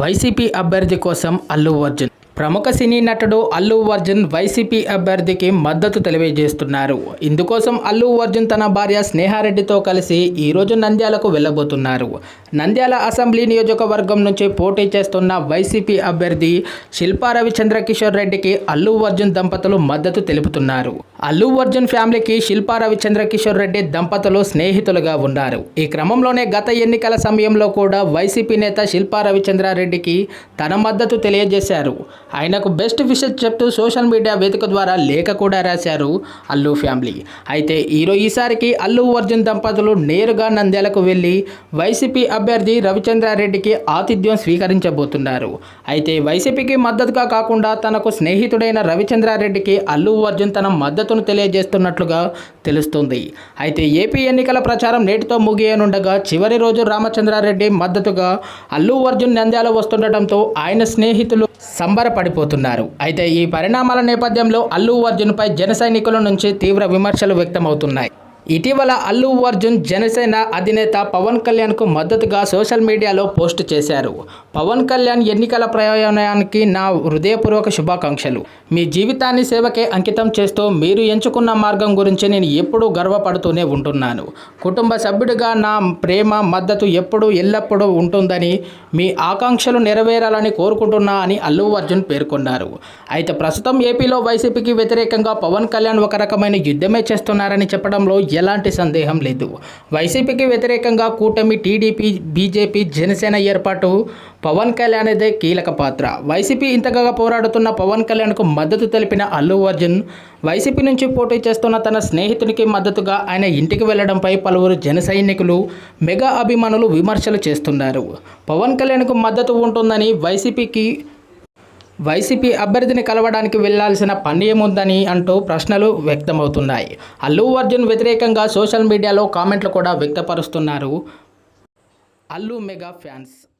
YCP అభ్యర్థి కోసం అల్లు అర్జున్. ప్రముఖ సినీ నటుడు అల్లు అర్జున్ వైసీపీ అభ్యర్థికి మద్దతు తెలియజేస్తున్నారు. ఇందుకోసం అల్లు అర్జున్ తన భార్య స్నేహారెడ్డితో కలిసి ఈరోజు నంద్యాలకు వెళ్ళబోతున్నారు. నంద్యాల అసెంబ్లీ నియోజకవర్గం నుంచి పోటీ చేస్తున్న వైసీపీ అభ్యర్థి శిల్పా రవిచంద్ర కిషోర్ రెడ్డికి అల్లు అర్జున్ దంపతులు మద్దతు తెలుపుతున్నారు. అల్లు అర్జున్ ఫ్యామిలీకి శిల్పా రవిచంద్ర కిషోర్ రెడ్డి దంపతులు స్నేహితులుగా ఉన్నారు. ఈ క్రమంలోనే గత ఎన్నికల సమయంలో కూడా వైసీపీ నేత శిల్పా రవిచంద్రారెడ్డికి తన మద్దతు తెలియజేశారు. ఆయనకు బెస్ట్ విషెస్ చెప్తూ సోషల్ మీడియా వేదిక ద్వారా లేఖ కూడా రాశారు అల్లు ఫ్యామిలీ. అయితే ఈరో ఈసారికి అల్లు అర్జున్ దంపతులు నేరుగా నంద్యాలకు వెళ్ళి వైసీపీ అభ్యర్థి రవిచంద్రారెడ్డికి ఆతిథ్యం స్వీకరించబోతున్నారు. అయితే వైసీపీకి మద్దతుగా కాకుండా తనకు స్నేహితుడైన రవిచంద్రారెడ్డికి అల్లు అర్జున్ తన మద్దతు మద్దతును తెలియజేస్తున్నట్లుగా తెలుస్తుంది. అయితే ఏపీ ఎన్నికల ప్రచారం నేటితో ముగియనుండగా చివరి రోజు రామచంద్రారెడ్డి మద్దతుగా అల్లు అర్జున్ నంద్యాల వస్తుండటంతో ఆయన స్నేహితులు సంబరపడిపోతున్నారు. అయితే ఈ పరిణామాల నేపథ్యంలో అల్లు అర్జున్పై జన సైనికుల నుంచి తీవ్ర విమర్శలు వ్యక్తమవుతున్నాయి. ఇటీవల అల్లు అర్జున్ జనసేన అధినేత పవన్ కళ్యాణ్కు మద్దతుగా సోషల్ మీడియాలో పోస్ట్ చేశారు. పవన్ కళ్యాణ్ ఎన్నికల ప్రయాణానికి నా హృదయపూర్వక శుభాకాంక్షలు. మీ జీవితాన్ని సేవకే అంకితం చేస్తూ మీరు ఎంచుకున్న మార్గం గురించి నేను ఎప్పుడూ గర్వపడుతూనే ఉంటున్నాను. కుటుంబ సభ్యుడిగా నా ప్రేమ మద్దతు ఎప్పుడూ ఎల్లప్పుడూ ఉంటుందని మీ ఆకాంక్షలు నెరవేరాలని కోరుకుంటున్నా అని అల్లు అర్జున్ పేర్కొన్నారు. అయితే ప్రస్తుతం ఏపీలో వైసీపీకి వ్యతిరేకంగా పవన్ కళ్యాణ్ ఒక రకమైన యుద్ధమే చేస్తున్నారని చెప్పడంలో ఎలాంటి సందేహం లేదు. వైసీపీకి వ్యతిరేకంగా కూటమి టీడీపీ బీజేపీ జనసేన ఏర్పాటు పవన్ కళ్యాణ్దే కీలక పాత్ర. వైసీపీ ఇంతగా పోరాడుతున్న పవన్ కళ్యాణ్కు మద్దతు తెలిపిన అల్లు అర్జున్ వైసీపీ నుంచి పోటీ చేస్తున్న తన స్నేహితునికి మద్దతుగా ఆయన ఇంటికి వెళ్ళడంపై పలువురు జన సైనికులు మెగా అభిమానులు విమర్శలు చేస్తున్నారు. పవన్ కళ్యాణ్కు మద్దతు ఉంటుందని వైసీపీకి వైసీపీ అభ్యర్థిని కలవడానికి వెళ్ళాల్సిన పని ఏముందని అంటూ ప్రశ్నలు వ్యక్తమవుతున్నాయి. అల్లు అర్జున్ వ్యతిరేకంగా సోషల్ మీడియాలో కామెంట్లు కూడా వ్యక్తపరుస్తున్నారు. Allu mega fans.